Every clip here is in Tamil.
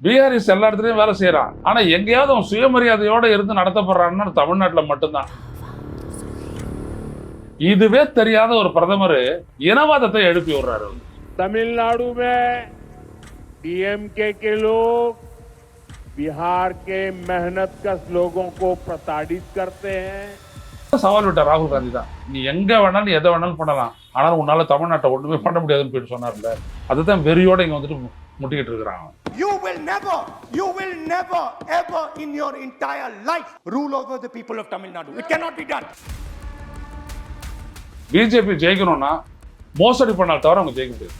பீகாரிஸ் எல்லா இடத்துலயும் வேலை செய்யறான் ஆனா எங்கேயாவது அவன் சுயமரியாதையோட இருந்து நடத்தப்படுறான்னு தமிழ்நாட்டுல மட்டும்தான் இதுவே தெரியாத ஒரு பிரதமர் இனவாதத்தை எழுப்பி விடுறாரு அவரு. तमिलनाडु में डीएमके के लोग बिहार के मेहनत कश लोगों को प्रताड़ित करते हैं சவால் விட்ட ராகுல் காந்தி தான் நீ எங்க வேணாலும் எதை வேணாலும் பண்ணலாம் ஆனால் உன்னால தமிழ்நாட்டை ஒண்ணுமே பண்ண முடியாதுன்னு போயிட்டு சொன்னார்ல அதுதான் வெறியோட இங்க வந்துட்டு மு- முட்டிக்கிட்டு இருக்கிறான் அவன். You will never, you will never, ever in your entire life rule over the people of Tamil Nadu. It cannot be done. BJP ஜெயிக்கணும்னா மோசடி பண்ணால் தவிர அவங்க ஜெயிக்க முடியாது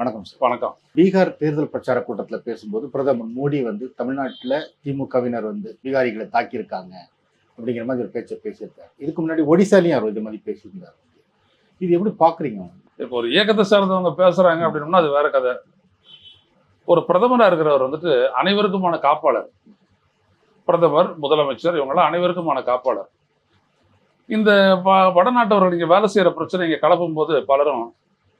வணக்கம் சார் வணக்கம். பீகார் தேர்தல் பிரச்சார கூட்டத்தில் பேசும்போது பிரதமர் மோடி வந்து தமிழ்நாட்டில் திமுகவினர் வந்து பீகாரிகளை தாக்கியிருக்காங்க அப்படிங்கிற மாதிரி ஒரு பேச்சை பேசியிருக்காரு. இதுக்கு முன்னாடி ஒடிசாலையும் அவர் இது மாதிரி பேசியிருந்தார். இது எப்படி பார்க்குறீங்க இப்போ ஒரு இயக்கத்தை சார்ந்தவங்க பேசுறாங்க அப்படின்னோம்னா அது வேற கதை. ஒரு பிரதமரா இருக்கிறவர் வந்துட்டு அனைவருக்குமான காப்பாளர். பிரதமர் முதலமைச்சர் இவங்கெல்லாம் அனைவருக்குமான காப்பாளர். இந்த வடநாட்டவர்கள் நீங்க வேலை செய்யற பிரச்சனை இங்க கலப்பும் போது பலரும்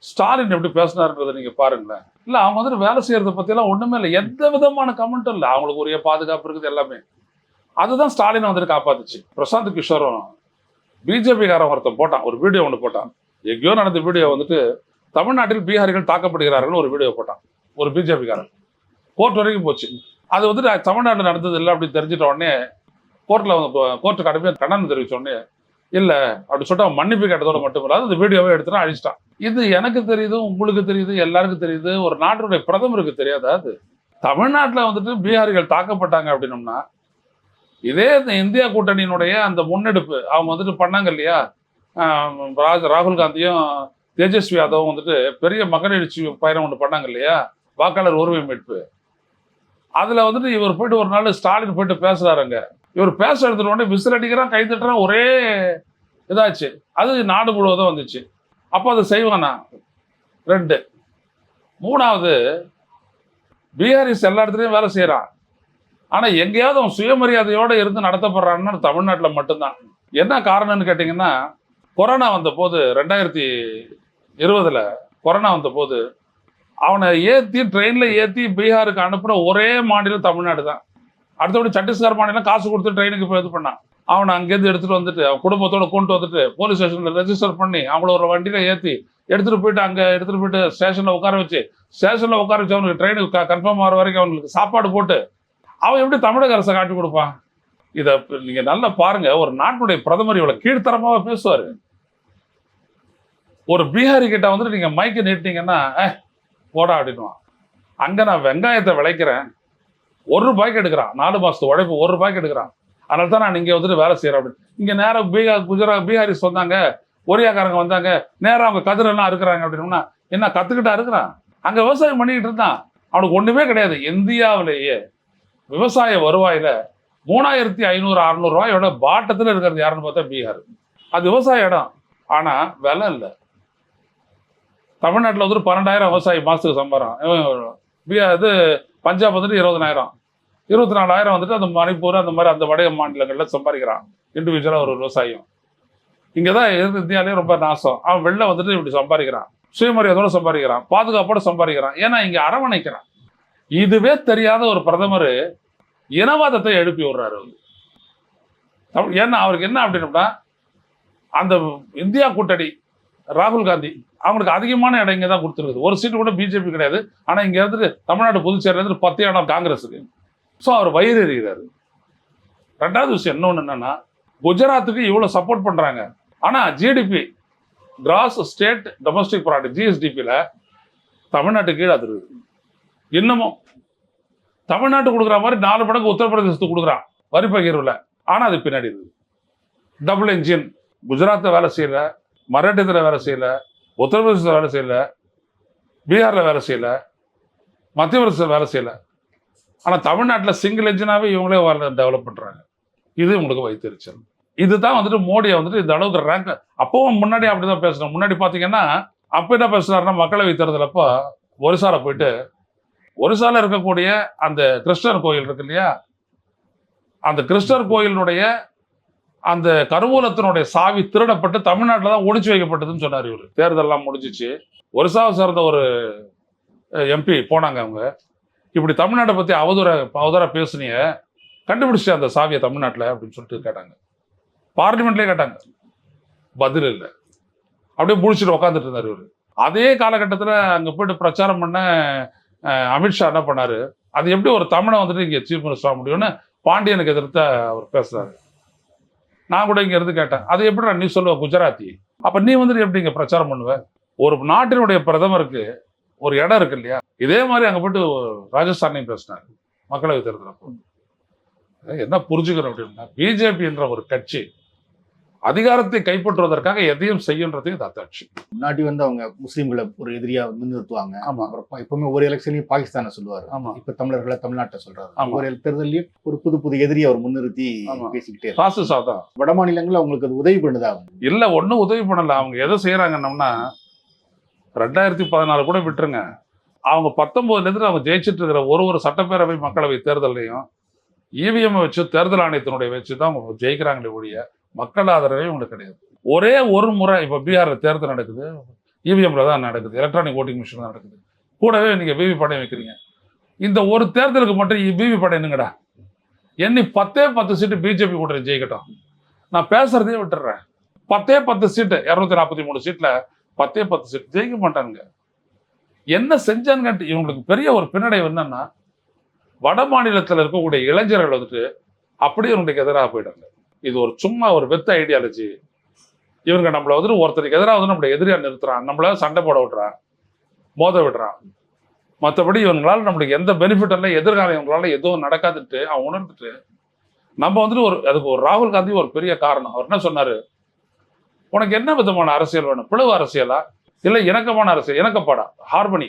ஸ்டாலின் எப்படி பேசினாருன்றதை நீங்கள் பாருங்களேன். இல்லை அவங்க வந்துட்டு வேலை செய்கிறத பற்றிலாம் ஒன்றுமே இல்லை. எந்த விதமான கமெண்ட்டும் இல்லை. அவங்களுக்கு உரிய பாதுகாப்பு இருக்குது எல்லாமே. அதுதான் ஸ்டாலினை வந்துட்டு காப்பாத்துச்சு. பிரசாந்த் கிஷோரும் பிஜேபிக்காரன் ஒருத்தன் போட்டான். ஒரு வீடியோ ஒன்று போட்டான். எங்கேயோ நடந்த வீடியோ வந்துட்டு தமிழ்நாட்டில் பீகாரிகள் தாக்கப்படுகிறார்கள் ஒரு வீடியோ போட்டான். ஒரு பிஜேபிக்காரன். கோர்ட் வரைக்கும் போச்சு. அது வந்துட்டு தமிழ்நாட்டில் நடந்தது இல்லை அப்படின்னு தெரிஞ்சிட்ட உடனே கோர்ட்டில் வந்து கோர்ட்டுக்கு அனுப்பி கண்டனம் தெரிவித்த உடனே இல்லை அப்படி சொல்லிட்டு அவன் மன்னிப்பு கேட்டதோட மட்டும் இல்லாத அந்த வீடியோவை எடுத்துனா அழிச்சிட்டான். இது எனக்கு தெரியுது உங்களுக்கு தெரியுது எல்லாருக்கும் தெரியுது ஒரு நாட்டினுடைய பிரதமருக்கு தெரியாதா அது? தமிழ்நாட்டில் வந்துட்டு பீகாரிகள் தாக்கப்பட்டாங்க அப்படின்னம்னா இதே இந்த இந்தியா கூட்டணியினுடைய அந்த முன்னெடுப்பு அவங்க வந்துட்டு பண்ணாங்க இல்லையா? ராஜ் ராகுல் காந்தியும் தேஜஸ்வி யாதவும் வந்துட்டு பெரிய மகன் எழுச்சி பயணம் ஒன்று பண்ணாங்க இல்லையா? வாக்காளர் உரிமை மீட்பு. அதில் வந்துட்டு இவர் போயிட்டு ஒரு நாள் ஸ்டாலின் போயிட்டு பேசுகிறாருங்க இவர் பேச எடுத்துட்டு உடனே விசில் அடிக்கிறான் கை தட்டுறான் ஒரே இதாச்சு. அது நாடு முழுவதும் வந்துச்சு. அப்போ அதை செய்வானா? ரெண்டு. மூணாவது பிஆர்எஸ் எல்லா இடத்துலையும் வேலை செய்கிறான் ஆனால் எங்கேயாவது அவன் சுயமரியாதையோடு இருந்து நடத்தப்படுறான்னு தமிழ்நாட்டில் மட்டும்தான். என்ன காரணம்னு கேட்டிங்கன்னா கொரோனா வந்த போது ரெண்டாயிரத்தி இருபதில் கொரோனா வந்த போது அவனை ஏற்றி ட்ரெயினில் ஏற்றி பீகாருக்கு அனுப்புன ஒரே மாநிலம் தமிழ்நாடு தான் அடுத்தபடி சத்தீஸ்கர் மாநிலம் காசு கொடுத்து ட்ரெயினுக்கு போய் இது பண்ணான். அவனை அங்கேருந்து எடுத்துட்டு வந்துட்டு அவன் குடும்பத்தோட கொண்டு வந்துட்டு போலீஸ் ஸ்டேஷனில் ரெஜிஸ்டர் பண்ணி அவங்கள ஒரு வண்டியில் ஏற்றி எடுத்துட்டு போயிட்டு அங்கே எடுத்துட்டு போயிட்டு ஸ்டேஷனில் உட்கார வச்சு ஸ்டேஷனில் உட்கார வச்சு அவனுக்கு ட்ரெயினுக்கு கன்ஃபார்ம் ஆகிற வரைக்கும் அவனுக்கு சாப்பாடு போட்டு அவன் எப்படி தமிழக அரசை காட்டி கொடுப்பான்? இதை நீங்க நல்லா பாருங்க. ஒரு நாட்டுடைய பிரதமர் இவ்வளவு கீழ்த்தரமாக பேசுவாரு. ஒரு பீகாரி கிட்ட வந்துட்டு நீங்க மைக்கு நீட்டினீங்கன்னா ஏ போடா அப்படின்னுவான். அங்க நான் வெங்காயத்தை விளைக்கிறேன். ஒரு ரூபாய்க்கு எடுக்கிறான். நாலு மாசத்து உழைப்பு ஒரு ரூபாய்க்கு எடுக்கிறான். அதனால தான் நான் இங்க வந்துட்டு வேலை செய்யறேன் அப்படின்னு. இங்க நேரம் பீகார் குஜராத் பீகாரிஸ் வந்தாங்க. ஒரியாக்காரங்க வந்தாங்க. நேரா அவங்க கதிரெல்லாம் இருக்கிறாங்க அப்படின்னா என்ன கத்துக்கிட்டா இருக்கிறான் அங்க விவசாயம் பண்ணிக்கிட்டு இருந்தான். அவனுக்கு ஒண்ணுமே கிடையாது. இந்தியாவிலேயே விவசாய வருவாயில மூணாயிரத்தி ஐநூறு அறநூறுவாயோட பாட்டத்தில் இருக்கிறது யாருன்னு பார்த்தா பீகார். அது விவசாய இடம். ஆனா விலை இல்லை. தமிழ்நாட்டில் வந்துட்டு பன்னெண்டாயிரம் விவசாயி மாசத்துக்கு சம்பாரம். இவன் பீகார் இது பஞ்சாப் வந்துட்டு இருபதனாயிரம். இருபத்தி நாலாயிரம் வந்துட்டு அந்த மணிப்பூர் அந்த மாதிரி அந்த வடைய மாநிலங்களில் சம்பாதிக்கிறான். இண்டிவிஜுவலாக ஒரு விவசாயம் இங்கே தான் இந்தியாவிலே ரொம்ப நாசம். அவன் வெளில வந்துட்டு இப்படி சம்பாதிக்கிறான். சுயமரியாதோடு சம்பாதிக்கிறான். பாதுகாப்போட சம்பாதிக்கிறான். ஏன்னா இங்கே அரவணைக்கிறான். இதுவே தெரியாத ஒரு பிரதமர் இனவாதத்தை எழுப்பி விடுறாரு அவர். ஏன்னா அவருக்கு என்ன அப்படின்னா அந்த இந்தியா கூட்டணி ராகுல் காந்தி அவங்களுக்கு அதிகமான இடம் இங்கே தான் கொடுத்துருக்குது. ஒரு சீட்டு கூட பிஜேபி கிடையாது. ஆனால் இங்கே இருந்துட்டு தமிழ்நாடு புதுச்சேரியில் இருந்து பத்து இடம் காங்கிரஸுக்கு. ஸோ அவர் வயிறு எறிகிறாரு ரெண்டாவது விஷயம் இன்னொன்று என்னன்னா குஜராத்துக்கு இவ்வளோ சப்போர்ட் பண்ணுறாங்க ஆனால் GDP gross state domestic product ஜிஎஸ்டிபியில் தமிழ்நாட்டு கீழே அது இருக்குது இன்னமும் தமிழ்நாட்டு கொடுக்குற மாதிரி நாலு மடங்கு உத்தரப்பிரதேசத்துக்கு கொடுக்குறான் வரி பகிர்வில். ஆனால் அது பின்னாடி இருக்குது டபுள் இன்ஜின் குஜராத்தில் வேலை செய்யல மராட்டியத்தில் வேலை செய்யலை உத்தரப்பிரதேசத்தில் வேலை செய்யல பீகாரில் வேலை செய்யல மத்திய பிரதேசத்தில் வேலை செய்யலை. ஆனால் தமிழ்நாட்டில் சிங்கிள் என்ஜினாகவே இவங்களே டெவலப் பண்ணுறாங்க இது உங்களுக்கு வைத்தறிச்சல். இதுதான் வந்துட்டு மோடியை வந்துட்டு இந்த அளவுக்கு ரேங்க் அப்பவும் முன்னாடி அப்படி தான் பேசணும் முன்னாடி பார்த்தீங்கன்னா அப்போ என்ன பேசுனாருன்னா மக்களவை தேர்தலப்போ ஒரிசால போயிட்டு ஒரிசால இருக்கக்கூடிய அந்த கிருஷ்ணர் கோயில் இருக்கு இல்லையா? அந்த கிருஷ்ணர் கோயிலினுடைய அந்த கருவூலத்தினுடைய சாவி திருடப்பட்டு தமிழ்நாட்டில் தான் ஒழிச்சு வைக்கப்பட்டதுன்னு சொன்னார் இவர். தேர்தலெல்லாம் முடிஞ்சிச்சு. ஒரிசாவை சேர்ந்த ஒரு எம்பி போனாங்க அவங்க. இப்படி தமிழ்நாட்டை பற்றி அவதூற அவதூறாக பேசுனிய கண்டுபிடிச்சிட்டு அந்த சாவியை தமிழ்நாட்டில் அப்படின்னு சொல்லிட்டு கேட்டாங்க. பார்லிமெண்ட்லேயே கேட்டாங்க. பதில் இல்லை. அப்படியே முடிச்சுட்டு உட்காந்துட்டு இருந்தார் இவர். அதே காலகட்டத்தில் அங்கே போயிட்டு பிரச்சாரம் பண்ண அமித்ஷா என்ன பண்ணார்? அது எப்படி ஒரு தமிழை வந்துட்டு இங்கே சீஃப் மினிஸ்டர் ஆக முடியும்னு பாண்டியனுக்கு எதிர்த்து அவர் பேசுகிறாரு நான் கூட இங்கே இருந்து கேட்டேன். அது எப்படி நீ சொல்லுவ குஜராத்தி? அப்போ நீ வந்துட்டு எப்படி இங்கே பிரச்சாரம் பண்ணுவ? ஒரு நாட்டினுடைய பிரதமருக்கு ஒரு இடம் இருக்கு இல்லையா? இதே மாதிரி அங்க போயிட்டு ராஜஸ்தானையும் பேசினாரு மக்களவை தேர்தல் அப்போ என்ன புரிஞ்சுக்கிறோம் அப்படின்னா பிஜேபி என்ற ஒரு கட்சி அதிகாரத்தை கைப்பற்றுவதற்காக எதையும் செய்யுன்றதுக்கு இது அத்தாட்சி. முன்னாடி வந்து அவங்க முஸ்லீம்களை ஒரு எதிரியா முன்னிறுத்துவாங்க. ஆமா. அப்புறம் எப்பவுமே ஒரு எலெக்ஷன்லயும் பாகிஸ்தானை சொல்லுவாரு. ஆமா. இப்ப தமிழர்களை தமிழ்நாட்டை சொல்றாரு. ஒரு தேர்தலையும் ஒரு புது புது எதிரியை அவர் முன்னிறுத்தி. பேசிக்கிட்டே. பாசிசா தான் வட மாநிலங்கள்ல அவங்களுக்கு அது உதவி பண்ணுதா? இல்ல ஒண்ணும் உதவி பண்ணல. அவங்க எதை செய்யறாங்கன்னா ரெண்டாயிரத்தி பதினாலு கூட விட்டுருங்க. அவங்க பத்தொம்போதுலேருந்து அவங்க ஜெயிச்சிட்டு இருக்கிற ஒரு ஒரு சட்டப்பேரவை மக்களவை தேர்தலையும் இவிஎம் வச்சு தேர்தல் ஆணையத்தினுடைய வச்சு தான் அவங்க ஜெயிக்கிறாங்களே ஒழிய மக்கள் ஆதரவே உங்களுக்கு கிடையாது. ஒரே ஒரு முறை இப்போ பீகாரில் தேர்தல் நடக்குது இவிஎம்ல தான் நடக்குது எலக்ட்ரானிக் ஓட்டிங் மிஷின் தான் நடக்குது. கூடவே நீங்கள் விவி படம் வைக்கிறீங்க. இந்த ஒரு தேர்தலுக்கு மட்டும் விவி படம் என்னங்கடா எண்ணி பத்தே பத்து சீட்டு பிஜேபி கூட்டணி ஜெயிக்கட்டும். நான் பேசுறதே விட்டுறேன். பத்தே பத்து சீட்டு இரநூத்தி நாற்பத்தி மூணு சீட்டில் பத்தே பத்து சீட் ஜெயிக்க மாட்டானுங்க. என்ன செஞ்சான்னு இவங்களுக்கு பெரிய ஒரு பின்னடைவு என்னன்னா வட மாநிலத்தில் இருக்கக்கூடிய இளைஞர்கள் வந்துட்டு அப்படியே இவங்களுக்கு எதிராக போயிட்டாங்க. இது ஒரு சும்மா ஒரு வெத்த ஐடியாலஜி இவங்க நம்மளை வந்துட்டு ஒருத்தருக்கு எதிராக வந்து நம்மளை எதிரியாக நிறுத்துறான். நம்மள சண்டை போட விடுறான் மோத விடுறான் மற்றபடி இவங்களால நம்மளுக்கு எந்த பெனிஃபிட் இல்லை எதிர்காலம் இவங்களால எதுவும் நடக்காதுன்ட்டு அவன் உணர்ந்துட்டு நம்ம வந்துட்டு ஒரு அதுக்கு ஒரு ராகுல் காந்தி ஒரு பெரிய காரணம். அவர் என்ன சொன்னாரு? உனக்கு என்ன விதமான அரசியல் வேணும்? பிளவு அரசியலா? இல்ல இணக்கமான அரசியல் இணக்கப்பாடா? ஹார்மனி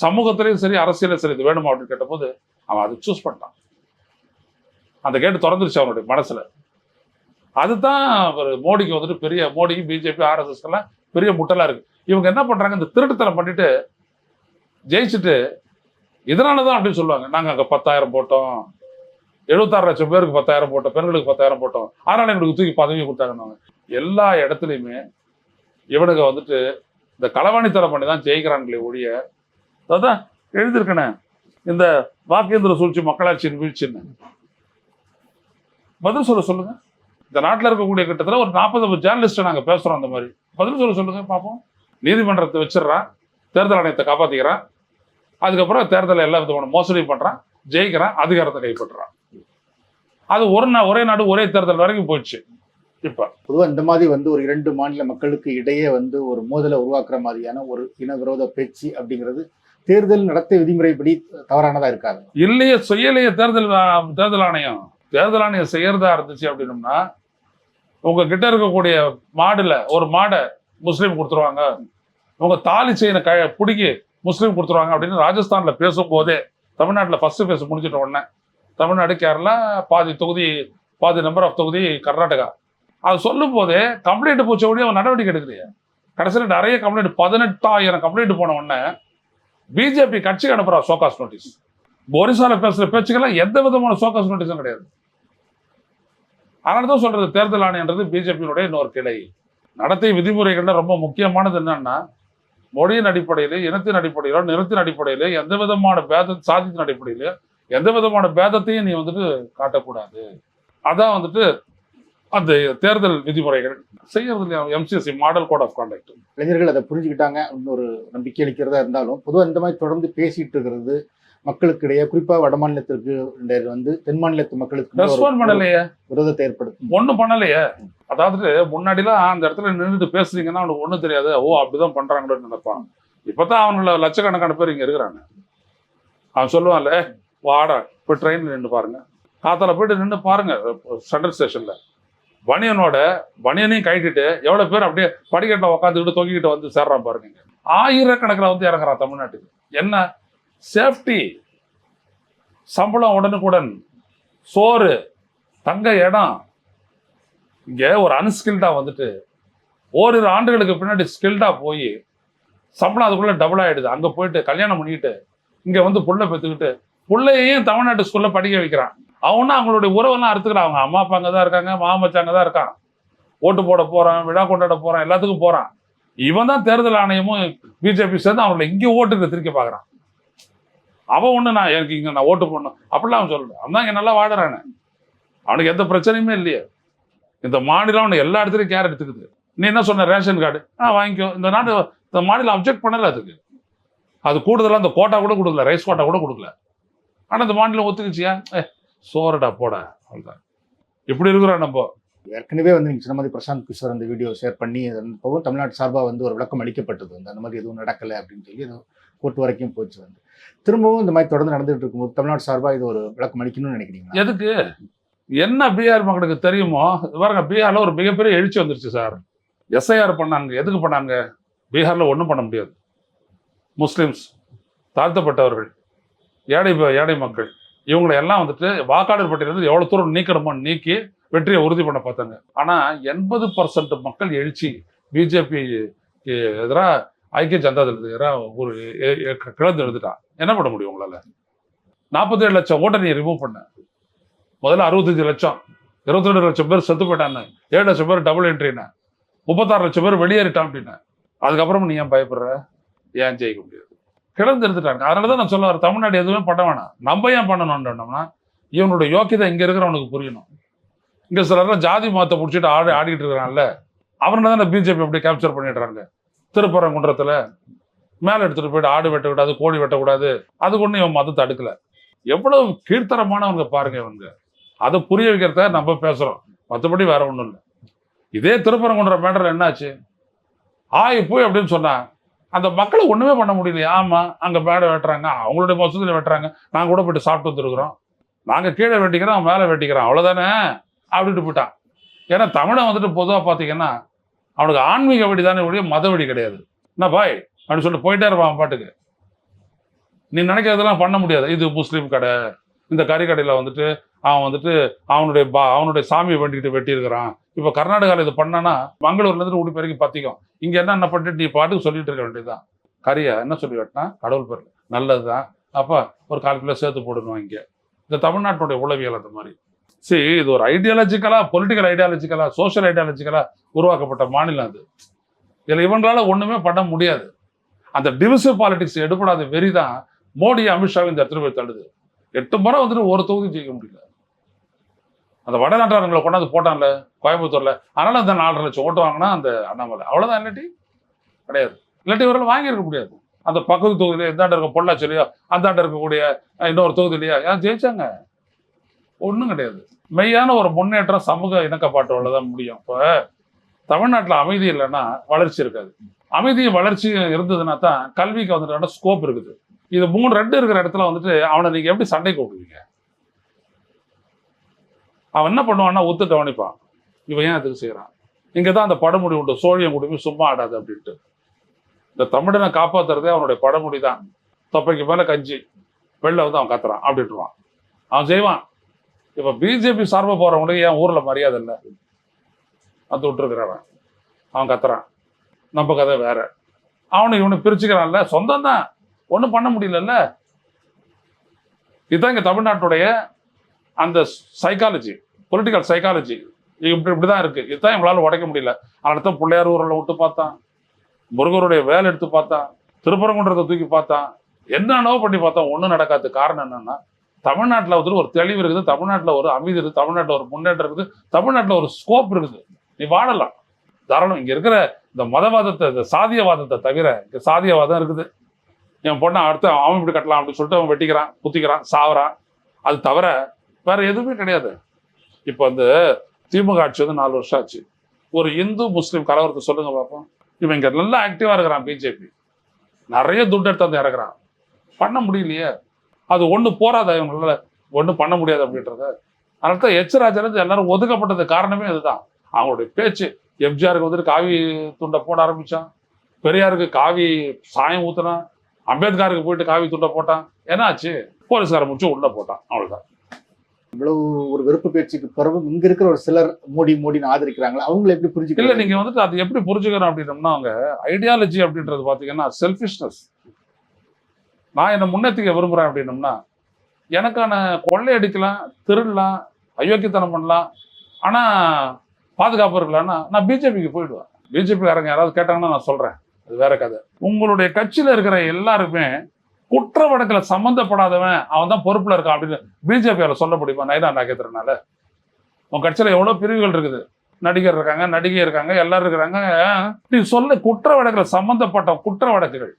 சமூகத்திலையும் சரி அரசியலும் சரி இது வேணுமா அப்படின்னு கேட்டபோது அவன் அதை சூஸ் பண்ணிட்டான். அந்த கேட்டு திறந்துருச்சு அவனுடைய மனசுல. அதுதான் ஒரு மோடிக்கு வந்துட்டு பெரிய மோடிக்கு பிஜேபி ஆர்எஸ்எஸ் எல்லாம் பெரிய முட்டலா இருக்கு. இவங்க என்ன பண்றாங்க? இந்த திருட்டுத்தனம் பண்ணிட்டு ஜெயிச்சுட்டு இதனாலதான் அப்படின்னு சொல்லுவாங்க. நாங்க அங்க பத்தாயிரம் போட்டோம். எழுபத்தாறு லட்சம் பேருக்கு பத்தாயிரம் போட்டோம். பெண்களுக்கு பத்தாயிரம் போட்டோம். அதனால எங்களுக்கு தூக்கி பதவி கொடுத்தாங்க எல்லா இடத்துலையுமே இவனுங்க வந்துட்டு இந்த களவாணித்தனம் பண்ணி தான் ஜெயிக்கிறாங்களே ஒழிய அதான் எழுதியிருக்கனே இந்த வாக்கேந்திர சூழ்ச்சி மக்களாட்சியின் வீழ்ச்சின்னு. பதில் சொல்ல சொல்லுங்க. இந்த நாட்டில் இருக்கக்கூடிய கிட்டத்தட்ட ஒரு நாற்பது ஜேர்னலிஸ்ட்டை நாங்கள் பேசுகிறோம் அந்த மாதிரி. பதில் சொல்ல சொல்லுங்க பார்ப்போம் நீதிமன்றத்தை வச்சிடுறான் தேர்தல் ஆணையத்தை காப்பாற்றிக்கிறான் அதுக்கப்புறம் தேர்தலில் எல்லா விதமான மோசடி பண்ணுறான் ஜெயிக்கிறான் அதிகாரத்தை கைப்பற்றுறான். அது ஒரு நா ஒரே நாடு ஒரே தேர்தல் வரைக்கும் போயிடுச்சு. இப்போ பொதுவா இந்த மாதிரி வந்து ஒரு இரண்டு மாநில மக்களுக்கு இடையே வந்து ஒரு மோதலை உருவாக்குற மாதிரியான ஒரு இன விரோத பேச்சு அப்படிங்கிறது தேர்தல் நடத்தை விதிமுறைப்படி தவறானதா இருக்காது. இல்லையே செய்யலையே தேர்தல் தேர்தல் ஆணையம். தேர்தல் ஆணையம் செய்யறதா இருந்துச்சு அப்படின்னம்னா உங்க கிட்ட இருக்கக்கூடிய மாடுல ஒரு மாடை முஸ்லீம் கொடுத்துருவாங்க. உங்க தாலி செயினை க பிடிக்கி முஸ்லீம் கொடுத்துருவாங்க அப்படின்னு ராஜஸ்தான்ல பேசும்போதே தமிழ்நாட்டில் ஃபர்ஸ்ட் பேச முடிச்சிட்ட உடனே தமிழ்நாடு கேரளா பாதி தொகுதி பாதி நம்பர் ஆஃப் தொகுதி கர்நாடகா. அது சொல்லும் போதே கம்ப்ளைண்ட் போச்ச உடனே அவன் நடவடிக்கை எடுக்கலையே. கடைசியில் நிறைய கம்ப்ளைண்ட் பதினெட்டாயிரம் கம்ப்ளைண்ட் போன உடனே பிஜேபி கட்சிக்கு அனுப்புறா சோகாஸ் நோட்டீஸ் ஒரிசால பேசுற பேச்சுக்கெல்லாம் எந்த விதமான சோகாஸ் நோட்டீஸும் கிடையாது. அதனால தான் சொல்றது தேர்தல் ஆணையன்றது பிஜேபியினுடைய இன்னொரு கிளை. நடத்தை விதிமுறைகள்ல ரொம்ப முக்கியமானது என்னன்னா மொழியின் அடிப்படையில இனத்தின் அடிப்படையிலோ நிறத்தின் அடிப்படையில எந்த விதமான பேத சாதித்தின் அடிப்படையில எந்த விதமான பேதத்தையும் நீ வந்துட்டு காட்டக்கூடாது. அதான் வந்துட்டு அந்த தேர்தல் விதிமுறைகள் செய்யறது MCSC model code of conduct இளைஞர்கள் அதை புரிஞ்சுக்கிட்டாங்க ஒரு நம்பிக்கை அளிக்கிறதா இருந்தாலும் பொதுவாக இந்த மாதிரி தொடர்ந்து பேசிட்டு இருக்கிறது மக்களுக்கு இடையே குறிப்பா வட மாநிலத்திற்கு வந்து தென் மாநிலத்து மக்களுக்கு ரெஸ்பாண்ட் பண்ணலையே. விரோதத்தை ஏற்படுத்தும். ஒண்ணும் பண்ணலையே. அதாவது முன்னாடிலாம் அந்த இடத்துல நின்றுட்டு பேசுறீங்கன்னா அவனுக்கு ஒண்ணும் தெரியாது. ஓ அப்படிதான் பண்றாங்களோன்னு நினைப்பான். இப்பதான் அவனுல லட்சக்கணக்கான பேர் இங்க இருக்கிறாங்க. அவன் சொல்லுவான்ல "ஏய், வாடா போய் ட்ரெயின்ல நின்று பாருங்க. காத்தால போயிட்டு நின்று பாருங்க சென்ட்ரல் ஸ்டேஷன்ல பனியனோட பனியனையும் கழட்டிட்டு எவ்வளோ பேர் அப்படியே படிக்கட்டில் உட்காந்துக்கிட்டு தொங்கிக்கிட்டு வந்து சேர்றான் பாருங்க. ஆயிரக்கணக்கில் வந்து இறங்குறான் தமிழ்நாட்டுக்கு. என்ன? சேஃப்டி சம்பளம் உடனுக்குடன். சோறு. தங்க இடம். இங்கே ஒரு அன்ஸ்கில்டாக வந்துட்டு ஓரிரு ஆண்டுகளுக்கு பின்னாடி ஸ்கில்டாக போய் சம்பளம் அதுக்குள்ளே டபுள் ஆயிடுது. அங்கே போயிட்டு கல்யாணம் பண்ணிக்கிட்டு இங்கே வந்து புள்ள பெற்றுக்கிட்டு பிள்ளையையும் தமிழ்நாட்டு ஸ்கூலில் படிக்க வைக்கிறான். அவனா அவங்களுடைய உறவெல்லாம் அறுத்துக்கிறான். அவங்க அம்மா அப்பா அங்கே தான் இருக்காங்க மாமச்சாங்க தான் இருக்கான். ஓட்டு போட போறான் விழா கொண்டாட போறான் எல்லாத்துக்கும் போறான். இவன் தான் தேர்தல் ஆணையமும் பிஜேபி சேர்ந்து அவங்கள இங்கே ஓட்டுக்கு திருக்க பார்க்கறான். அவன் ஒண்ணு நான் எனக்கு இங்க நான் ஓட்டு போடணும். அப்படிலாம் அவன் சொல்லணும் அவன் தான் இங்க நல்லா வாடுறானே அவனுக்கு எந்த பிரச்சனையுமே இல்லையே. இந்த மாநிலம் அவனை எல்லா இடத்துலையும் கேர் எடுத்துக்குது. நீ என்ன சொன்ன ரேஷன் கார்டு? ஆ வாங்கிக்கோ. இந்த நாடு இந்த மாநிலம் அப்ஜெக்ட் பண்ணல அதுக்கு. அது கூடுதலாக அந்த கோட்டா கூட கொடுக்கல ரைஸ் கோட்டா கூட கொடுக்கல. ஆனால் இந்த மாநிலம் ஒத்துக்குச்சியா? ஏ சோறடா போட அவ்வளோதான் இப்படி இருக்கிறோம் நம்ம? ஏற்கனவே வந்து நீங்க சொன்ன மாதிரி பிரசாந்த் கிஷோர் அந்த வீடியோ ஷேர் பண்ணி போகும் தமிழ்நாடு சார்பாக வந்து ஒரு விளக்கம் அளிக்கப்பட்டது வந்து. அந்த மாதிரி எதுவும் நடக்கலை அப்படின்னு சொல்லி அது கோர்ட் வரைக்கும் போச்சு வந்து. திரும்பவும் இந்த மாதிரி தொடர்ந்து நடந்துட்டு இருக்கும்போது தமிழ்நாடு சார்பாக இது ஒரு விளக்கம் அளிக்கணும்னு நினைக்கிறீங்களா? எதுக்கு? என்ன பீகார் மக்களுக்கு தெரியுமோ? பாருங்க பீகார்ல ஒரு மிகப்பெரிய எழுச்சி வந்துருச்சு சார். எஸ்ஐஆர் பண்ணாங்க. எதுக்கு பண்ணாங்க? பீகார்ல ஒன்றும் பண்ண முடியாது. முஸ்லிம்ஸ் தாழ்த்தப்பட்டவர்கள் ஏழை ஏழை மக்கள். இவங்களை எல்லாம் வந்துட்டு வாக்காளர் பட்டியலிருந்து எவ்வளவு தூரம் நீக்கணுமோ நீக்கி வெற்றியை உறுதி பண்ண பார்த்தாங்க. ஆனா எண்பது பர்சன்ட் மக்கள் எழுச்சி பிஜேபி எதிராக ஐக்கிய ஜனதா தளத்துக்கு எதிராக ஒரு எ- எ- எழுதுட்டான் என்ன பண்ண முடியும் உங்களால? நாற்பத்தேழு லட்சம் ஓட்டை நீ ரிமூவ் பண்ண. முதல்ல அறுபத்தஞ்சு லட்சம் இருபத்தி ரெண்டு லட்சம் பேர் செத்து போயிட்டான்னு ஏழு லட்சம் பேர் டபுள் என்ட்ரின்னு முப்பத்தாறு லட்சம் பேர் வெளியேறிட்டான் அப்படின்னு அதுக்கப்புறம் நீ ஏன் பயப்படுற? ஏன் ஜெயிக்க முடியாது? கிடந்து எடுத்துட்டாங்க அதனால தான் நான் சொல்ல தமிழ்நாடு எதுவுமே பண்ண வேணாம். நம்ம ஏன் பண்ணணும்னா இவனுடைய யோக்கியதை இங்க இருக்கிறவனுக்கு புரியணும். இங்க சிலர்லாம் ஜாதி மதத்தை பிடிச்சிட்டு ஆடி ஆடிட்டு இருக்கிறான்ல அவனை தான் பிஜேபி அப்படி கேப்சர் பண்ணிடுறாங்க. திருப்பரங்குன்றத்துல மேலே எடுத்துட்டு போயிட்டு ஆடு வெட்டக்கூடாது கோழி வெட்டக்கூடாது அது ஒன்றும் இவன் மதத்தை அடுக்கல எவ்வளவு கீழ்த்தரமானவங்க பாருங்க இவங்க. அதை புரிய வைக்கிறத நம்ம பேசுறோம். மற்றபடி வேற ஒன்றும் இல்லை. இதே திருப்பரங்குன்ற மேடர் என்னாச்சு? ஆய் போய் அப்படின்னு சொன்னா அந்த மக்களை ஒன்றுமே பண்ண முடியலையா. ஆமாம் அங்கே மேடை வெட்டுறாங்க அவங்களுடைய மசூதியில வெட்டுறாங்க. நாங்கள் கூட போயிட்டு சாப்பிட்டு வந்துருக்குறோம். நாங்கள் கீழே வெட்டிக்கிறோம் அவன் மேலே வெட்டிக்கிறான். அவ்வளோதானே அப்படின்ட்டு போயிட்டான். ஏன்னா தமிழை வந்துட்டு பொதுவாக பார்த்தீங்கன்னா அவனுக்கு ஆன்மீக வெடி தானே ஒழிய மத வெடி கிடையாது. என்ன பாய்? அப்படின்னு சொல்லிட்டு போயிட்டே இருப்பான் பாட்டுக்கு. நீ நினைக்கிறதெல்லாம் பண்ண முடியாது. இது முஸ்லீம் கடை. இந்த கறி கடையில் வந்துட்டு அவன் வந்துட்டு அவனுடைய பா அவனுடைய சாமியை வேண்டிக்கிட்டு வெட்டியிருக்கிறான். இப்போ கர்நாடகாவில் இது பண்ணானா மங்களூர்லேருந்து ஊடி பெருக்கி பார்த்திக்கும் இங்கே என்ன என்ன பண்ணிட்டு நீ பாட்டுக்கு சொல்லிட்டு இருக்க வேண்டியதுதான் கரியா என்ன சொல்லி வெட்டினா? கடவுள் பேர் நல்லது தான் அப்போ ஒரு கால் கிலோ சேர்த்து போடணும் இங்கே. இந்த தமிழ்நாட்டுடைய உளவியல் அந்த மாதிரி. சரி இது ஒரு ஐடியாலஜிக்கலா பொலிட்டிக்கல் ஐடியாலஜிக்கலா சோஷியல் ஐடியாலஜிக்கலா உருவாக்கப்பட்ட மாநிலம் அது. இதில் இவங்களால ஒண்ணுமே பண்ண முடியாது. அந்த டிவிசிவ் பாலிடிக்ஸ் எடுபடாத வெறி தான் மோடி அமித்ஷாவை இந்த இடத்துல போய் தள்ளுது. எட்டு முறை வந்துட்டு ஒரு தொகுதி ஜெயிக்க முடியல. அந்த வடநாட்டாரங்களை கொண்டாந்து போட்டான்ல கோயம்புத்தூர்ல. அதனால அந்த நாலரை லட்சம் ஓட்டு வாங்கினா அந்த அண்ணாமலை. அவ்வளவுதான் இல்லாட்டி கிடையாது. இல்லாட்டி இவர்கள் வாங்கியிருக்க முடியாது. அந்த பக்கத்து தொகுதியில எந்தாண்ட இருக்க பொள்ளாச்சிலையோ அந்தாண்ட இருக்கக்கூடிய இன்னொரு தொகுதியிலையோ ஏன் ஜெயிச்சாங்க? ஒன்றும் கிடையாது. மெய்யான ஒரு முன்னேற்றம் சமூக இணக்கப்பாட்டோட தான் முடியும். இப்போ தமிழ்நாட்டில் அமைதி இல்லைன்னா வளர்ச்சி இருக்காது. அமைதியும் வளர்ச்சியும் இருந்ததுன்னா தான் கல்விக்கு வந்துட்டு ஸ்கோப் இருக்குது. இது மூணு ரெண்டு இருக்கிற இடத்துல வந்துட்டு அவனை நீங்கள் எப்படி சண்டை கூப்பிடுவீங்க அவன் என்ன பண்ணுவான்னா ஒத்து கவனிப்பான். இவன் ஏன் அதுக்கு செய்கிறான் இங்கே தான் அந்த படமுடி உண்டு. சோழியம் குடுமி சும்மா ஆடாது அப்படின்ட்டு. இந்த தமிழனை காப்பாற்றுறதே அவனுடைய படமுடி தான் தொப்பைக்கு மேலே கஞ்சி வெளில வந்து அவன் கத்துறான் அப்படின்ட்டுவான் அவன் செய்வான். இப்போ பிஜேபி சார்பாக போகிறவனுக்கு என் ஊரில் மரியாதை இல்லை? அது விட்டுருக்குறவன் அவன். கத்துறான். நம்ம கதை வேற. அவனை இவனை பிரிச்சுக்கிறான்ல. சொந்தம் தான் ஒன்றும் பண்ண முடியலல்ல. இதுதான் இங்கே தமிழ்நாட்டுடைய அந்த சைக்காலஜி பொலிட்டிக்கல் சைக்காலஜி இப்படி இப்படி தான் இருக்குது இதுதான் இவங்களால உடைக்க முடியல. அடுத்த பிள்ளையார் ஊரில் விட்டு பார்த்தான். முருகருடைய வேலை எடுத்து பார்த்தான். திருப்பரங்குன்றத்தை தூக்கி பார்த்தான். என்னென்னவோ பண்ணி பார்த்தான். ஒன்றும் நடக்காது. காரணம் என்னென்னா தமிழ்நாட்டில் வந்துட்டு ஒரு தெளிவு இருக்குது. தமிழ்நாட்டில் ஒரு அமைதி இருக்குது. தமிழ்நாட்டில் ஒரு முன்னேற்றம் இருக்குது. தமிழ்நாட்டில் ஒரு ஸ்கோப் இருக்குது. நீ வாழலாம். தாராளம். இங்கே இருக்கிற இந்த மதவாதத்தை இந்த சாதியவாதத்தை தவிர இங்கே சாதியவாதம் இருக்குது. என் பொண்ணை அடுத்து அவன் இப்படி கட்டலாம் அப்படின்னு சொல்லிட்டு அவன் வெட்டிக்கிறான் குத்திக்கிறான் சாவறான். அது தவிர வேற எதுவுமே கிடையாது. இப்போ வந்து திமுக ஆட்சி வந்து நாலு வருஷம் ஆச்சு. ஒரு இந்து முஸ்லீம் கலவரத்தை சொல்லுங்க பார்ப்போம் இவன் இங்கே நல்லா ஆக்டிவாக இருக்கிறான் பிஜேபி நிறைய துட்டு எடுத்து வந்து இறக்குறான். பண்ண முடியலையே. அது ஒன்று போராத இவங்களால ஒன்றும் பண்ண முடியாது அப்படின்றத. அதனால தான் எச் ராஜாலேருந்து எல்லாரும் ஒதுக்கப்பட்டது காரணமே அதுதான் அவங்களுடைய பேச்சு. எம்ஜிஆருக்கு வந்துட்டு காவி துண்டை போட ஆரம்பிச்சான். பெரியாருக்கு காவி சாயம் ஊற்றினான் அம்பேத்கருக்கு போயிட்டு காவி துண்டை போட்டான். என்னாச்சு? போலீஸ்கார முடிச்சு உள்ளே போட்டான். அவ்வளவுதான். இவ்வளவு ஒரு வெறுப்பு பேச்சுக்கு பிறகு இங்க இருக்கிற ஒரு சிலர் மோடி மோடின்னு ஆதரிக்கிறாங்களா? அவங்களை எப்படி இல்ல புரிஞ்சுக்கல நீங்க வந்துட்டு அது எப்படி புரிஞ்சுக்கணும் அப்படின்னம்னா அவங்க ஐடியாலஜி அப்படின்றது பாத்தீங்கன்னா செல்ஃபிஷ்னஸ் நான் என்ன முன்னேற்றிக்க விரும்புறேன் அப்படின்னம்னா எனக்கான கொள்ளையடிக்கலாம் திருடலாம் அயோக்கியத்தனம் பண்ணலாம் ஆனா பாதுகாப்பு இருக்கலாம்னா நான் பிஜேபிக்கு போயிடுவேன். பிஜேபிக்காரங்க யாராவது கேட்டாங்கன்னா நான் சொல்றேன். அது வேற கதை. உங்களுடைய கட்சியில இருக்கிற எல்லாருமே குற்ற வழக்குல சம்மந்தப்படாதவன் அவன் தான் பொறுப்புல இருக்கான் அப்படின்னு பிஜேபியால சொல்ல முடியுமா? நைனா நாகேந்திரனால. உன் கட்சியில எவ்வளவு பிரிவுகள் இருக்குது? நடிகர் இருக்காங்க நடிகை இருக்காங்க எல்லாரும் இருக்கிறாங்க. நீ சொல்ல குற்ற வழக்குல சம்பந்தப்பட்ட குற்ற வழக்குகள்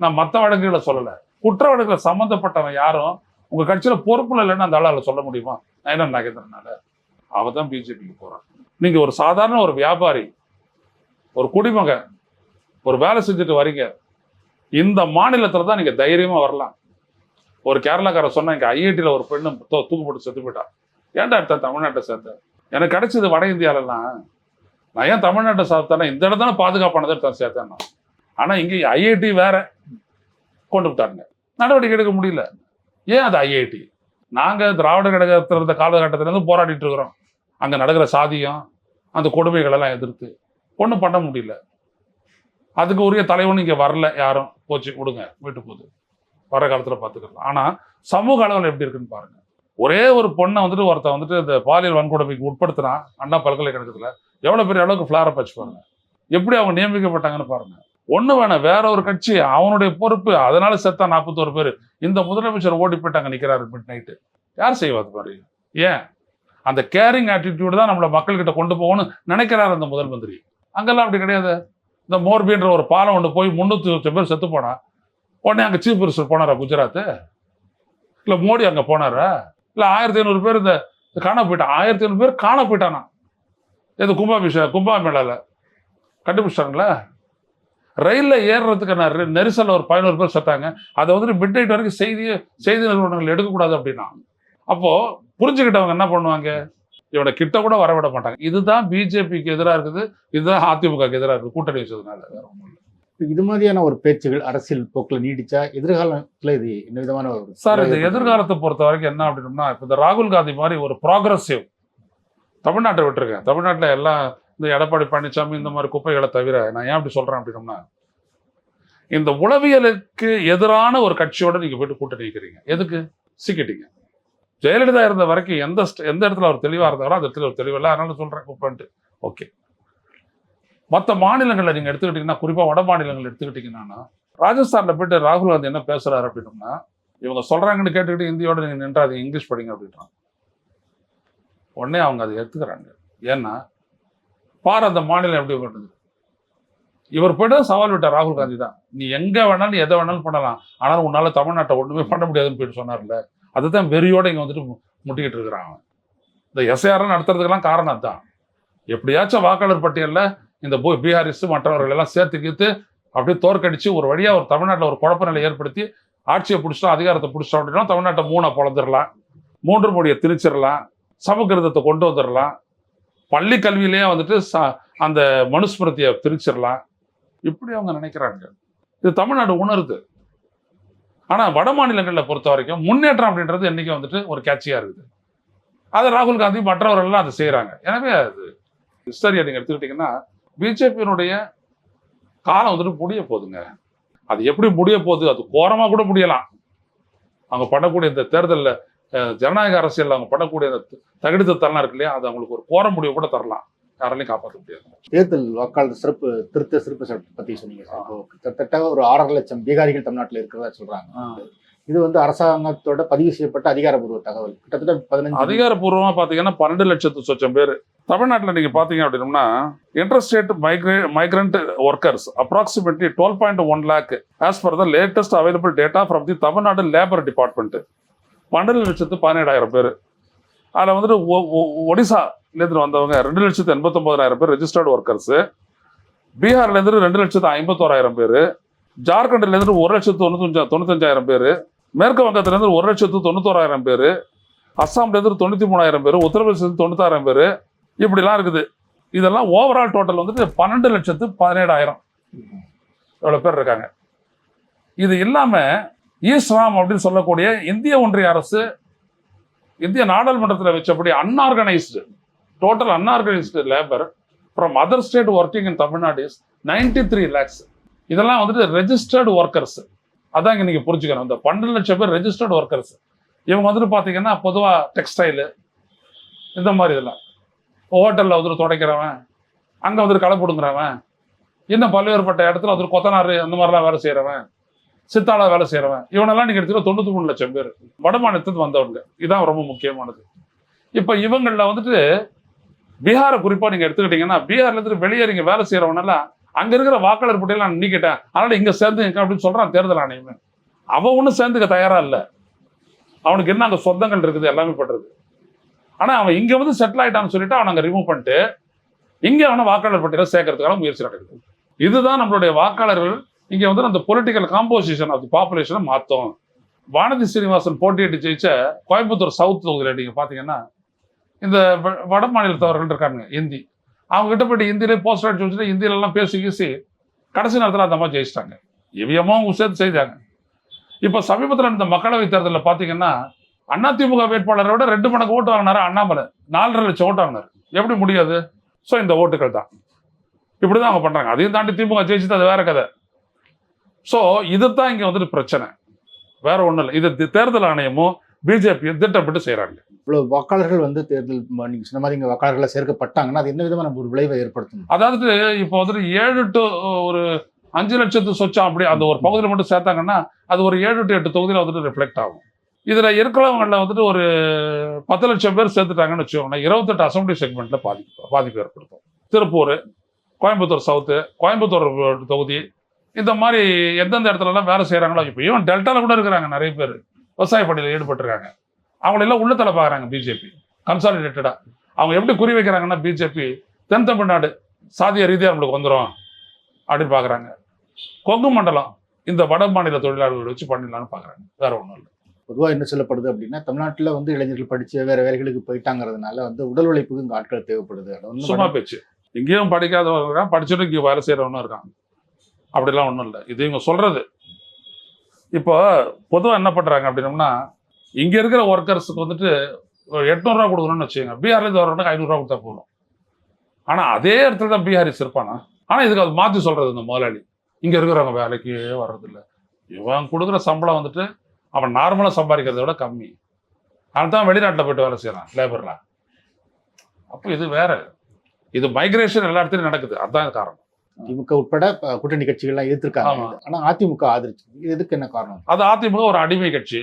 நான் மற்ற வழக்குகளை சொல்லலை. குற்ற வழக்குல சம்பந்தப்பட்டவன் யாரும் உங்க கட்சியில பொறுப்புல இல்லைன்னு அந்த ஆளால சொல்ல முடியுமா? நயனா நாகேந்திரனால. அவ தான் பிஜேபிக்கு போறான். நீங்க ஒரு சாதாரண ஒரு வியாபாரி ஒரு குடிமகன் ஒரு வேலை செஞ்சுட்டு வரீங்க. இந்த மாநிலத்தில் தான் நீங்கள் தைரியமாக வரலாம். ஒரு கேரளாக்காரர் சொன்னா இங்கே ஐஐடியில் ஒரு பெண்ணு தூ- தூக்கு போட்டு செத்து போயிட்டான் ஏன்டா எடுத்தேன் தமிழ்நாட்டை சேர்த்தேன் எனக்கு கிடைச்சது வட இந்தியாவிலலாம் நான் ஏன் தமிழ்நாட்டை சாப்பிட்டேன்னா இந்த இடத்துல பாதுகாப்பானதை எடுத்து சேர்த்தேன் நான். ஆனால் இங்கே ஐஐடி வேற. கொண்டு விட்டாருங்க நடவடிக்கை எடுக்க முடியல. ஏன் அது ஐஐடி? நாங்கள் திராவிட கழகத்தில் இருந்த காலகட்டத்திலேருந்து போராடிட்டு இருக்கிறோம். அங்கே நடக்கிற சாதியம் அந்த கொடுமைகளெல்லாம் எதிர்த்து. ஒன்றும் பண்ண முடியல. அதுக்கு உரிய தலைவன் இங்கே வரல யாரும். போச்சு கொடுங்க வீட்டு போகுது. வர காலத்தில் பார்த்துக்கலாம் ஆனால் சமூக அளவில் எப்படி இருக்குன்னு பாருங்கள் ஒரே ஒரு பொண்ணை வந்துட்டு ஒருத்தன் வந்துட்டு இந்த பாலியல் வன்கொடுமைக்கு உட்படுத்தினா அண்ணா பல்கலைக்கழகத்தில் எவ்வளோ பெரிய அளவுக்கு ஃபிளாரப் வச்சு பாருங்க. எப்படி அவங்க நியமிக்கப்பட்டாங்கன்னு பாருங்க. ஒன்று வேணாம் வேற ஒரு கட்சி அவனுடைய பொறுப்பு அதனால செத்தா நாற்பத்தோரு பேர். இந்த முதலமைச்சர் ஓடி போயிட்டாங்க நிற்கிறாரு மிட் நைட்டு யார் செய்வாது மாதிரி ஏன்? அந்த கேரிங் ஆட்டிடியூடு தான் நம்மளை மக்கள்கிட்ட கொண்டு போகணும்னு நினைக்கிறாரு அந்த முதல் மந்திரி. அங்கெல்லாம் அப்படி கிடையாது. இந்த மோர்பின்ற ஒரு பாலம் ஒன்று போய் முந்நூற்றி லட்சம் பேர் செத்து போனா உடனே அங்கே சீஃப் மினிஸ்டர் போனாரா குஜராத்து இல்லை மோடி அங்கே போனாரா? இல்லை ஆயிரத்தி ஐநூறு பேர் இந்த காண போயிட்டான் ஆயிரத்தி ஐநூறு பேர் காண போயிட்டானா? இது கும்பாபிஷேகம் கும்பாமேளாவில் கண்டுபிடிச்சிட்டாங்களா? ரயிலில் ஏறுறதுக்கு நான் நெரிசலில் ஒரு பதினோரு பேர் செத்தாங்க. அதை வந்துட்டு மிட் நைட் வரைக்கும் செய்தி செய்தி நிறுவனங்கள் எடுக்கக்கூடாது அப்படின்னா அப்போது புரிஞ்சுக்கிட்டவங்க என்ன பண்ணுவாங்க? இவனை கிட்ட கூட வரவிட மாட்டாங்க. இதுதான் பிஜேபிக்கு எதிராக இருக்குது இதுதான் அதிமுகக்கு எதிராக இருக்குது கூட்டணி வச்சதுனால. வேற இல்ல. இது மாதிரியான ஒரு பேச்சுகள் அரசியல் போக்குல நீடிச்சா எதிர்காலத்துல இது என்ன விதமான ஒரு சார் இந்த எதிர்காலத்தை பொறுத்த வரைக்கும் என்ன அப்படின்னா இப்போ இந்த ராகுல் காந்தி மாதிரி ஒரு ப்ராக்ரஸிவ் தமிழ்நாட்டை விட்டுருக்கேன் தமிழ்நாட்டில் எல்லாம் இந்த எடப்பாடி பழனிசாமி இந்த மாதிரி குப்பைகளை தவிர நான் ஏன் அப்படி சொல்றேன் அப்படின்னம்னா இந்த உளவியலுக்கு எதிரான ஒரு கட்சியோட நீங்க போயிட்டு கூட்டணி வைக்கிறீங்க. எதுக்கு? சிக்கிட்டீங்க. ஜெயலலிதா இருந்த வரைக்கும் எந்த எந்த இடத்துல அவர் தெளிவாக இருந்தாரோ அந்த இடத்துல ஒரு தெளிவில்லை. அதனால சொல்கிறேன் குப்பன்ட்டு ஓகே மற்ற மாநிலங்களில் நீங்கள் எடுத்துக்கிட்டீங்கன்னா குறிப்பாக வட மாநிலங்கள் எடுத்துக்கிட்டீங்கன்னா ராஜஸ்தானில் போயிட்டு ராகுல் காந்தி என்ன பேசுறாரு அப்படின்னம்னா இவங்க சொல்கிறாங்கன்னு கேட்டுக்கிட்டு இந்தியோட நீங்கள் நின்றாது இங்கிலீஷ் படிங்க அப்படின்றாங்க. உடனே அவங்க அதை எடுத்துக்கிறாங்க ஏன்னா பாரு அந்த மாநிலம் எப்படி பண்ணுது இவர் போய்ட்டு சவால் விட்டார் ராகுல் காந்தி தான். நீ எங்கே வேணாலும் எதை வேணாலும் பண்ணலாம். ஆனால் உன்னால் தமிழ்நாட்டை ஒன்றுமே பண்ண முடியாதுன்னு போயிட்டு சொன்னார்ல. அதுதான் வெறியோடு இங்கே வந்துட்டு மு- முட்டிக்கிட்டு இருக்கிறான் அவன். இந்த எஸ்ஐஆர் நடத்துறதுக்கெல்லாம் காரணம் தான் எப்படியாச்சும் வாக்காளர் பட்டியலில் இந்த போ- பீகாரிஸ் மற்றவர்கள் எல்லாம் சேர்த்து கீத்து அப்படியே தோற்கடிச்சு ஒரு வழியாக ஒரு தமிழ்நாட்டில் ஒரு குழப்ப நிலை ஏற்படுத்தி ஆட்சியை பிடிச்சிட்டோம் அதிகாரத்தை பிடிச்சிட்டோம் அப்படின்னா தமிழ்நாட்டை மூணை பொழந்துடலாம். மூன்று மொழியை திணிச்சிடலாம். சமக்கிருதத்தை கொண்டு வந்துடலாம். பள்ளி கல்வியிலேயே வந்துட்டு ச- அந்த மனுஸ்மிருதியை திரிச்சிடலாம் இப்படி அவங்க நினைக்கிறாங்க. இது தமிழ்நாடு உணருது. ஆனால் வட மாநிலங்களை பொறுத்த வரைக்கும் முன்னேற்றம் அப்படின்றது என்றைக்கும் வந்துட்டு ஒரு கேட்சியாக இருக்குது. அதை ராகுல் காந்தி மற்றவர்கள் எல்லாம் அதை செய்கிறாங்க எனவே அது ஹிஸ்டரியை நீங்கள் எடுத்துக்கிட்டீங்கன்னா பிஜேபியினுடைய காலம் வந்துட்டு முடிய போகுதுங்க. அது எப்படி முடிய போகுது? அது கோரமாக கூட முடியலாம். அவங்க பண்ணக்கூடிய இந்த தேர்தலில் ஜனநாயக அரசியலில் அவங்க பண்ணக்கூடிய அந்த தகுதித்தெல்லாம் இருக்கு இல்லையா? அது அவங்களுக்கு ஒரு கோர முடிவு கூட தரலாம். யாராலையும் காப்பாற்ற முடியாது. தேர்தல் வாக்காளர் சிறப்பு திருத்த சிறப்பு சட்டத்தை பத்தி சொன்னீங்க கிட்டத்தட்ட ஒரு ஆறரை லட்சம் பீகாரிகள் தமிழ்நாட்டில் இருக்கிறதா சொல்றாங்க. இது வந்து அரசாங்கத்தோட பதிவு செய்யப்பட்ட அதிகாரப்பூர்வ தகவல். கிட்டத்தட்ட பதினஞ்சு அதிகாரப்பூர்வமா பாத்தீங்கன்னா பன்னெண்டு லட்சத்து சொச்சம் பேர். தமிழ்நாட்டுல நீங்க பாத்தீங்க அப்படின்னா interstate migra migrant workers approximately twelve point one lakh as per the latest available data from the Tamil Nadu labour department பன்னெண்டு லட்சத்து பதினேழாயிரம் பேர். அதில் வந்துட்டு ஒ- இருந்து வந்தவங்க ரெண்டு லட்சத்து எண்பத்தொம்பதாயிரம் பேர் ரெஜிஸ்டர்டு ஒர்க்கர்ஸ் பீகார்லேருந்து ரெண்டு லட்சத்து ஐம்பத்தோராயிரம் பேர். ஜார்க்கண்ட்லேருந்து ஒரு லட்சத்து தொண்ணூத்தஞ்சா தொண்ணூத்தஞ்சாயிரம் பேர். மேற்கு வங்கத்திலேருந்து ஒரு லட்சத்து தொண்ணூத்தோராயிரம் பேர். அஸ்ஸாம்லேருந்து தொண்ணூற்றி மூணாயிரம் பேர். உத்தரப்பிரதேசத்து தொண்ணூத்தாயிரம் பேர். இப்படிலாம் இருக்குது. இதெல்லாம் ஓவரால் டோட்டல் வந்துட்டு பன்னெண்டு லட்சத்து பதினேழாயிரம். இவ்வளோ பேர் இருக்காங்க. இது இல்லாமல் ஈஸ்ராம் அப்படின்னு சொல்லக்கூடிய இந்திய ஒன்றிய அரசு இந்திய நாடாளுமன்றத்தில் வச்சபடி unorganised total unorganised labour from other state working in Tamil Nadu is ninety three lakhs இதெல்லாம் வந்துட்டு ரெஜிஸ்டர்டு ஒர்க்கர்ஸ் அதான் இங்கே நீங்கள் புரிஞ்சுக்கணும். இந்த பன்னெண்டு லட்சம் பேர் ரெஜிஸ்டர்டு ஒர்க்கர்ஸ் இவங்க வந்துட்டு பார்த்தீங்கன்னா பொதுவாக டெக்ஸ்டைலு இந்த மாதிரி இதெல்லாம். ஹோட்டலில் வந்துட்டு துடைக்கிறவன் அங்கே வந்துட்டு களை பிடுங்குறவன் இன்னும் பல்வேறுபட்ட இடத்துல வந்துட்டு கொத்தனார் அந்த மாதிரிலாம் வேலை செய்கிறவன் சித்தாளா வேலை செய்கிறவன் இவனெல்லாம் நீங்கள் எடுத்துகிட்டு தொண்ணூற்றி மூணு லட்சம் பேர். வட மாநிலத்துக்கு வந்தவங்க. இதுதான் ரொம்ப முக்கியமானது. இப்போ இவங்களில் வந்துட்டு பீகாரை குறிப்பாக நீங்கள் எடுத்துக்கிட்டீங்கன்னா பீகார்லேருந்து வெளியே நீங்கள் வேலை செய்கிறவனெல்லாம் அங்கே இருக்கிற வாக்காளர் பட்டியல் நான் நீக்கிட்டேன். அதனால் இங்கே சேர்ந்துங்க அப்படின்னு சொல்கிறான் தேர்தல் ஆணையமே. அவன் ஒன்றும் சேர்ந்துக்க தயாராக இல்லை. அவனுக்கு என்ன அங்கே சொந்தங்கள் இருக்குது எல்லாமே பண்றது ஆனால் அவன் இங்கே வந்து செட்டில் ஆயிட்டான்னு சொல்லிட்டு அவனை அங்கே ரிமூவ் பண்ணிட்டு இங்கே அவனை வாக்காளர் பட்டியலை சேர்க்கறதுக்கான முயற்சி நடக்குது. இதுதான் நம்மளுடைய வாக்காளர்கள் இங்கே வந்து அந்த பொலிட்டிக்கல் காம்போசிஷன் ஆஃப் தி பாப்புலேஷனை மாற்றும் வானதி சீனிவாசன் போட்டியிட்டு ஜெயிச்ச கோயம்புத்தூர் சவுத் தொகுதியில் நீங்கள் பார்த்தீங்கன்னா இந்த வ- வட மாநிலத்தவர்கள் இருக்காங்க இந்தி. அவங்க கிட்ட போயிட்டு இந்தியிலே போஸ்டர் அடிச்சு வச்சுட்டு இந்தியிலலாம் பேசி பேசி கடைசி நேரத்தில் அந்த அம்மா ஜெயிச்சிட்டாங்க. இவியமும் அவங்க சேர்த்து செய்தாங்க. இப்போ சமீபத்தில் இந்த மக்களவைத் தேர்தலில் பார்த்தீங்கன்னா அதிமுக வேட்பாளரை விட ரெண்டு மடங்கு ஓட்டு வாங்கினாரு அண்ணாமலை. நாலரை லட்சம் ஓட்டு வாங்கினார். எப்படி முடியாது? ஸோ இந்த ஓட்டுகள் தான். இப்படி தான் அவங்க பண்ணுறாங்க அதையும் தாண்டி திமுக ஜெயிச்சது அது வேற கதை. ஸோ இதுதான் இங்கே வந்துட்டு பிரச்சனை. வேற ஒன்றும் இல்லை. இது தேர்தல் ஆணையமும் பிஜேபியும் திட்டமிட்டு செய்கிறாங்க இவ்வளவு வாக்காளர்கள் வந்து தேர்தல் நீங்கள் நீங்க சொன்ன மாதிரி இங்க வாக்காளர்களை சேர்க்கப்பட்டாங்கன்னா அது என்ன விதமான ஒரு விளைவை ஏற்படுத்தும்? அதாவது இப்போ வந்துட்டு ஏழு டு ஒரு அஞ்சு லட்சத்து சொச்சம் அப்படி அந்த ஒரு பகுதியில் மட்டும் சேர்த்தாங்கன்னா அது ஒரு ஏழு டு எட்டு தொகுதியில் வந்துட்டு ரிஃப்ளெக்ட் ஆகும். இதில் இருக்கிறவங்களில் வந்துட்டு ஒரு பத்து லட்சம் பேர் சேர்த்துட்டாங்கன்னு வச்சுக்கோங்கன்னா இருபத்தெட்டு அசம்பிளி செக்மெண்ட்டில் பாதிப்பு பாதிப்பு ஏற்படுத்தும். திருப்பூர் கோயம்புத்தூர் சவுத்து கோயம்புத்தூர் தொகுதி இந்த மாதிரி எந்தெந்த இடத்துலலாம் வேலை செய்கிறாங்களோ இப்போ ஈவன் டெல்டாவில் கூட இருக்கிறாங்க நிறைய பேர். விவசாய பணியில் ஈடுபட்டிருக்காங்க. அவங்களெல்லாம் உள்ளத்தில் பார்க்குறாங்க பிஜேபி கன்சாலிடேட்டடாக அவங்க எப்படி குறி வைக்கிறாங்கன்னா பிஜேபி தென் தமிழ்நாடு சாதிய ரீதியாக நம்மளுக்கு வந்துடும் அப்படின்னு பார்க்குறாங்க கொங்கு மண்டலம் இந்த வட மாநில தொழிலாளர்களை வச்சு பண்ணிடலாம்னு பார்க்குறாங்க வேற ஒன்றும் இல்லை. பொதுவா என்ன சொல்லப்படுது அப்படின்னா தமிழ்நாட்டுல வந்து இளைஞர்கள் படிச்சு வேற வேலைகளுக்கு போயிட்டாங்கிறதுனால வந்து உடல் உழைப்புக்கு இங்க ஆட்கள் தேவைப்படுது. சும்மா பேச்சு. இங்கேயும் படிக்காதவங்க இருக்கான் படிச்சுட்டு இங்கே வேலை செய்கிறவனும் இருக்கான் அப்படிலாம் ஒன்றும் இல்லை. இது இவங்க சொல்றது. இப்போ பொதுவாக என்ன பண்ணுறாங்க அப்படின்னம்னா இங்கே இருக்கிற ஒர்க்கர்ஸுக்கு வந்துட்டு எட்நூறுரூவா கொடுக்கணும்னு வச்சுக்கோங்க. பீகார்லேருந்து வரவனுக்கு ஐநூறுரூவா கொடுத்தா போதும். ஆனால் அதே இடத்துல தான் பீகாரிஸ் இருப்பானா? ஆனால் இதுக்கு அது மாற்றி சொல்கிறது இந்த முதலாளி. இங்கே இருக்கிறவங்க வேலைக்கு வர்றதில்ல. இவன் கொடுக்குற சம்பளம் வந்துட்டு அவன் நார்மலாக சம்பாதிக்கிறத விட கம்மி. அவன் தான் வெளிநாட்டில் போயிட்டு வேலை செய்கிறான் லேபரில் அப்போ இது வேற. இது மைக்ரேஷன் எல்லா இடத்துலையும் நடக்குது. அதான் காரணம். திமுக உட்பட கூட்டணி கட்சிகள்லாம் எதிர்த்திருக்காங்க. ஆமா. இது. ஆனா அதிமுக ஆதரிச்சு. இது எதுக்கு என்ன காரணம்? அது அதிமுக ஒரு அடிமை கட்சி.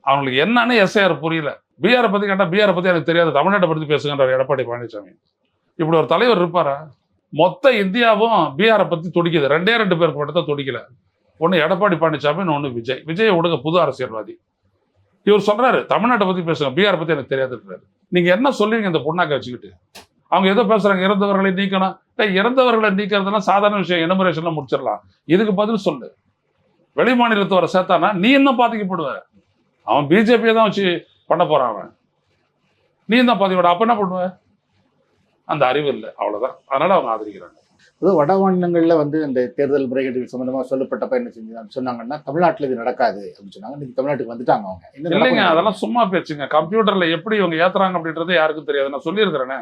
அவங்களுக்கு என்னன்னு எஸ்ஐஆர் புரியல. பிஆரை பத்தி கேட்டால் பிஆரை பத்தி எனக்கு தெரியாது. தமிழ்நாட்டை பத்தி பேசுங்கன்றார் எடப்பாடி பழனிசாமி இப்படி ஒரு தலைவர் இருப்பாரா? மொத்த இந்தியாவும் பிஆரை பத்தி துடிக்குது. ரெண்டே ரெண்டு பேர் மட்டும் தான் துடிக்கல. ஒன்று எடப்பாடி பழனிசாமி ஒன்று விஜய். விஜய் ஒடுங்க புது அரசியல்வாதி. இவர் சொல்றாரு தமிழ்நாட்டை பத்தி பேசுங்க. பிஆர் பத்தி எனக்கு தெரியாதுன்றாரு. நீங்க என்ன சொல்லுவீங்க இந்த பொண்ணாக்க வச்சுக்கிட்டு? அவங்க ஏதோ பேசுறாங்க இறந்தவர்களை நீக்கணும். இறந்தவர்களை நீக்கிறதுலாம் சாதாரண விஷயம். எனுமரேஷன்ல முடிச்சிடலாம். இதுக்கு பதில் சொல்லு. வெளி மாநிலத்து வர சேர்த்தானா? நீ என்ன பாதிக்கப்படுவ? அவன் பிஜேபியை தான் வச்சு பண்ண போறான் அவன். நீ தான் பாதிக்கப்பட அப்ப என்ன பண்ணுவ? அந்த அறிவு இல்லை அவ்வளவுதான். அதனால அவங்க ஆதரிக்கிறாங்க. பொதுவா வட மாநிலங்கள்ல வந்து இந்த தேர்தல் முறைகேடுகள் சம்பந்தமா சொல்லப்பட்டப்ப என்ன செஞ்சாங்க சொன்னாங்கன்னா தமிழ்நாட்டுல இது நடக்காது அப்படின்னு சொன்னாங்க. இன்னைக்கு தமிழ்நாட்டுக்கு வந்துட்டாங்க அவங்க. இல்லைங்க? அதெல்லாம் சும்மா பேச்சுங்க. கம்ப்யூட்டர்ல எப்படி இவங்க ஏத்துறாங்க அப்படின்றது யாருக்கும் தெரியாது. நான் சொல்லியிருக்கிறேனே.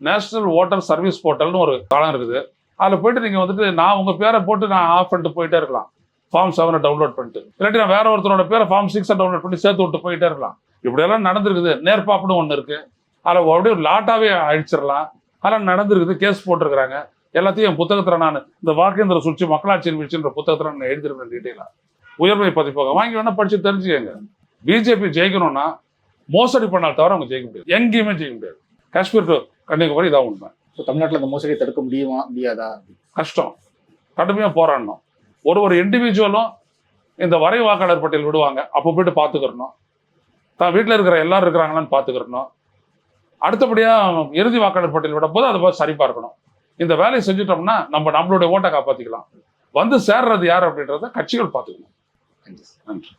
நேஷனல் ஓட்டர் சர்வீஸ் போர்ட்டல்னு ஒரு தளம் இருக்குது. அதில் போயிட்டு நீங்கள் வந்துட்டு நான் உங்கள் பேரை போட்டு நான் ஆஃப் பண்ணிட்டு போயிட்டே இருக்கலாம். ஃபார்ம் செவனை டவுன்லோட் பண்ணிட்டு. இல்லாட்டி நான் வேற ஒருத்தரோட பேரை ஃபார்ம் சிக்ஸை டவுன்லோட் பண்ணி சேர்த்து விட்டு போயிட்டே இருக்கலாம். இப்படியெல்லாம் நடந்திருக்குது. நேர்பாப்புன்னு ஒன்று இருக்கு. அதில் அப்படியே ஒரு லாட்டாவே அழிச்சிடலாம். அதெல்லாம் நடந்திருக்குது. கேஸ் போட்டிருக்கிறாங்க. எல்லாத்தையும் என் புத்தகத்தில் நான் இந்த வாக்கேந்திர சுழ்ச்சி மக்களாட்சியின் வீழ்ச்சின்ற புத்தகத்தில் நான் எழுதிருக்கேன் டீட்டெயிலாக உயர்மை பதிப்பகம் வாங்கி வேணா படிச்சு தெரிஞ்சுக்கங்க. பிஜேபி ஜெயிக்கணும்னா மோசடி பண்ணால் தவிர அவங்க ஜெயிக்க முடியாது. எங்கேயுமே ஜெயிக்க முடியாது. காஷ்மீர் to கன்னியாகுமரி இதான் உண்மை. இப்ப தமிழ்நாட்டுல அந்த மோசடியை தடுக்க முடியுமா? முடியாதா? கஷ்டம். கடுமையாக போராடணும். ஒரு ஒரு இண்டிவிஜுவலும் இந்த வரை வாக்காளர் பட்டியல் விடுவாங்க. அப்போ போயிட்டு பார்த்துக்கிறணும் தான் வீட்டில் இருக்கிற எல்லாரும் இருக்கிறாங்களான்னு பார்த்துக்கிறணும் அடுத்தபடியாக இறுதி வாக்காளர் பட்டியல் விடும்போது அதை பார்த்து சரி பார்க்கணும் இந்த வேலையை செஞ்சுட்டோம்னா நம்ம நம்மளுடைய ஓட்டை காப்பாற்றிக்கலாம் வந்து சேர்றது யார் அப்படின்றத கட்சிகள் பார்த்துக்கணும் நன்றி. நன்றி.